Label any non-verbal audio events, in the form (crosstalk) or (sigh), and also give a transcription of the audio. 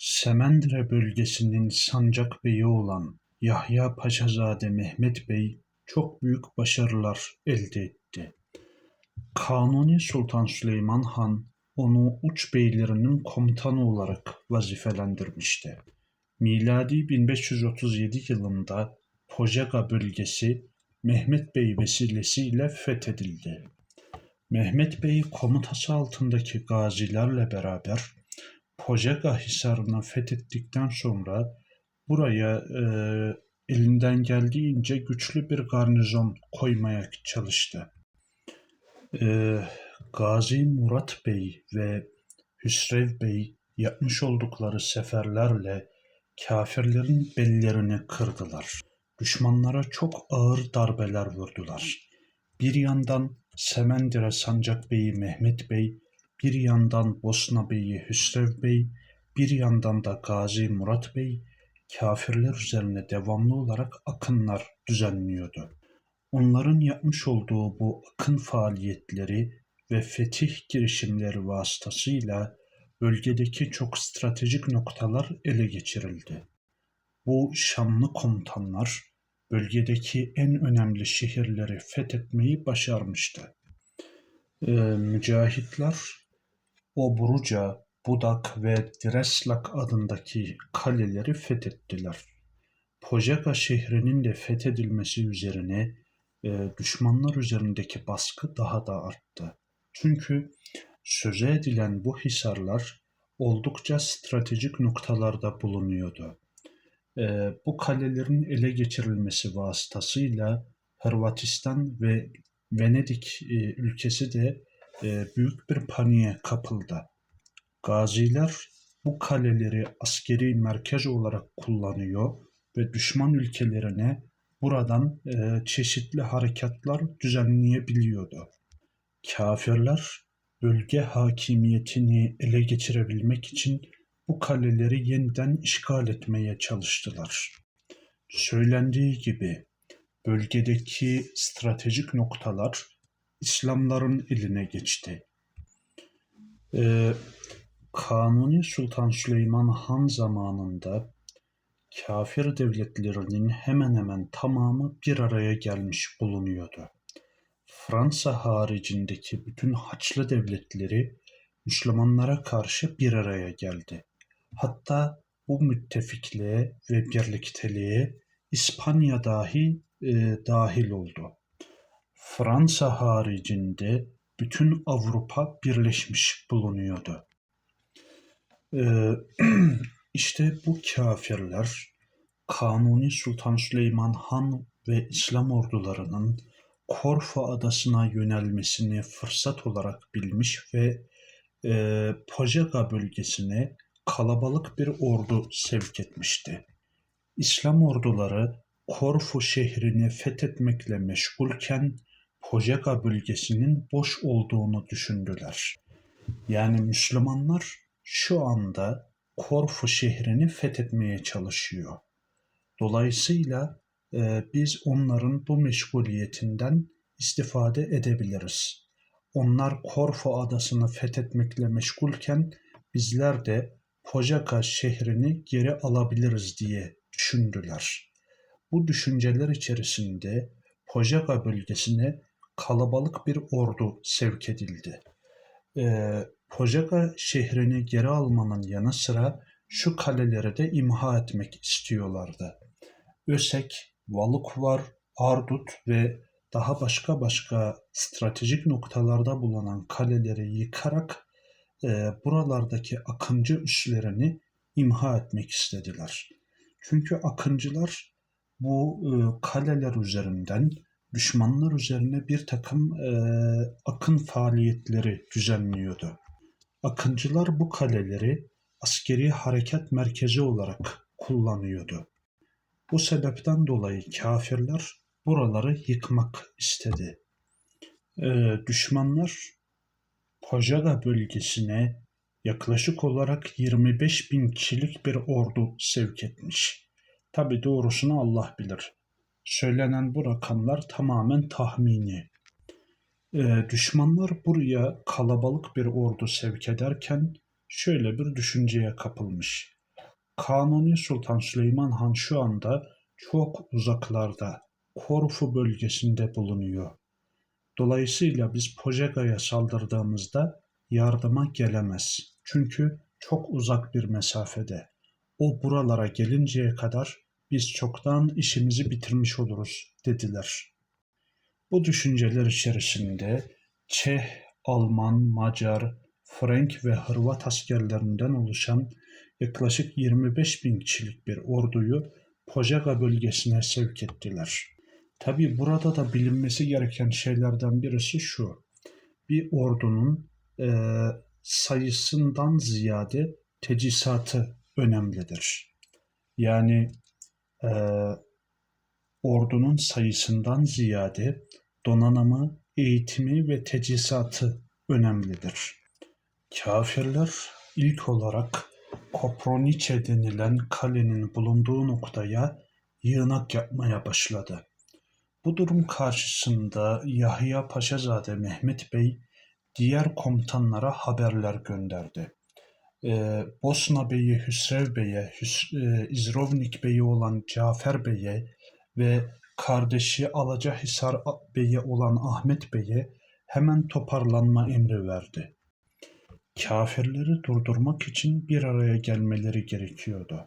Semendire bölgesinin sancakbeyi olan Yahya Paşazade Mehmet Bey çok büyük başarılar elde etti. Kanuni Sultan Süleyman Han onu uç beylerinin komutanı olarak vazifelendirmişti. Miladi 1537 yılında Pojaga bölgesi Mehmet Bey vesilesiyle fethedildi. Mehmet Bey komutası altındaki gazilerle beraber Pojaga Hisarı'nı fethettikten sonra buraya e, elinden geldiğince güçlü bir garnizon koymaya çalıştı. E, Gazi Murat Bey ve Hüsrev Bey yapmış oldukları seferlerle kafirlerin bellerini kırdılar. Düşmanlara çok ağır darbeler vurdular. Bir yandan Semendire Sancak Bey'i Mehmet Bey, bir yandan Bosna Bey'i Hüsrev Bey, bir yandan da Gazi Murat Bey kafirler üzerine devamlı olarak akınlar düzenliyordu. Onların yapmış olduğu bu akın faaliyetleri ve fetih girişimleri vasıtasıyla bölgedeki çok stratejik noktalar ele geçirildi. Bu şanlı komutanlar bölgedeki en önemli şehirleri fethetmeyi başarmıştı. Ee, mücahitler Obruca, Budak ve Dreslak adındaki kaleleri fethettiler. Pojaga şehrinin de fethedilmesi üzerine e, düşmanlar üzerindeki baskı daha da arttı. Çünkü söze edilen bu hisarlar oldukça stratejik noktalarda bulunuyordu. E, bu kalelerin ele geçirilmesi vasıtasıyla Hırvatistan ve Venedik e, ülkesi de e, büyük bir paniğe kapıldı. Gaziler bu kaleleri askeri merkez olarak kullanıyor ve düşman ülkelerine buradan e, çeşitli harekatlar düzenleyebiliyordu. Kafirler bölge hakimiyetini ele geçirebilmek için bu kaleleri yeniden işgal etmeye çalıştılar. Söylendiği gibi bölgedeki stratejik noktalar İslamların eline geçti. Ee, Kanuni Sultan Süleyman Han zamanında kafir devletlerinin hemen hemen tamamı bir araya gelmiş bulunuyordu. Fransa haricindeki bütün Haçlı devletleri Müslümanlara karşı bir araya geldi. Hatta bu müttefikliğe ve birlikteliğe İspanya dahi e, dahil oldu. Fransa haricinde bütün Avrupa birleşmiş bulunuyordu. Ee, (clears throat) işte bu kafirler Kanuni Sultan Süleyman Han ve İslam ordularının Korfu adasına yönelmesini fırsat olarak bilmiş ve e, Pojaga bölgesine kalabalık bir ordu sevk etmişti. İslam orduları Korfu şehrini fethetmekle meşgulken Pojaga bölgesinin boş olduğunu düşündüler. Yani Müslümanlar şu anda Korfu şehrini fethetmeye çalışıyor. Dolayısıyla e, biz onların bu meşguliyetinden istifade edebiliriz. Onlar Korfu adasını fethetmekle meşgulken bizler de Pojaga şehrini geri alabiliriz diye düşündüler. Bu düşünceler içerisinde Pojaga bölgesine kalabalık bir ordu sevk edildi. Ee, Pojaga şehrini geri almanın yanı sıra şu kaleleri de imha etmek istiyorlardı. Ösek, Valukvar, Ardut ve daha başka başka stratejik noktalarda bulunan kaleleri yıkarak e, buralardaki akıncı üslerini imha etmek istediler. Çünkü akıncılar bu e, kaleler üzerinden düşmanlar üzerine bir takım e, akın faaliyetleri düzenliyordu. Akıncılar bu kaleleri askeri harekat merkezi olarak kullanıyordu. Bu sebepten dolayı kafirler buraları yıkmak istedi. Ee, düşmanlar Pojaga bölgesine yaklaşık olarak 25 bin kişilik bir ordu sevk etmiş. Tabi doğrusunu Allah bilir. Söylenen bu rakamlar tamamen tahmini. Ee, düşmanlar buraya kalabalık bir ordu sevk ederken şöyle bir düşünceye kapılmış. Kanuni Sultan Süleyman Han şu anda çok uzaklarda, Korfu bölgesinde bulunuyor. Dolayısıyla biz Pojega'ya saldırdığımızda yardıma gelemez. Çünkü çok uzak bir mesafede. O buralara gelinceye kadar biz çoktan işimizi bitirmiş oluruz dediler. Bu düşünceler içerisinde Çeh, Alman, Macar, Frank ve Hırvat askerlerinden oluşan yaklaşık 25 bin kişilik bir orduyu Pojega bölgesine sevk ettiler. Tabi burada da bilinmesi gereken şeylerden birisi şu. Bir ordunun e, sayısından ziyade teçhizatı önemlidir. Yani e, ordunun sayısından ziyade donanımı, eğitimi ve teçhizatı önemlidir. Kafirler ilk olarak Koproniçe denilen kalenin bulunduğu noktaya yığınak yapmaya başladı. Bu durum karşısında Yahya Paşazade Mehmet Bey diğer komutanlara haberler gönderdi. Ee, Bosna Bey'i Hüsrev Bey'e, Hüs e, İzrovnik Bey'i olan Cafer Bey'e ve kardeşi Alacahisar Bey'e olan Ahmet Bey'e hemen toparlanma emri verdi. Kafirleri durdurmak için bir araya gelmeleri gerekiyordu.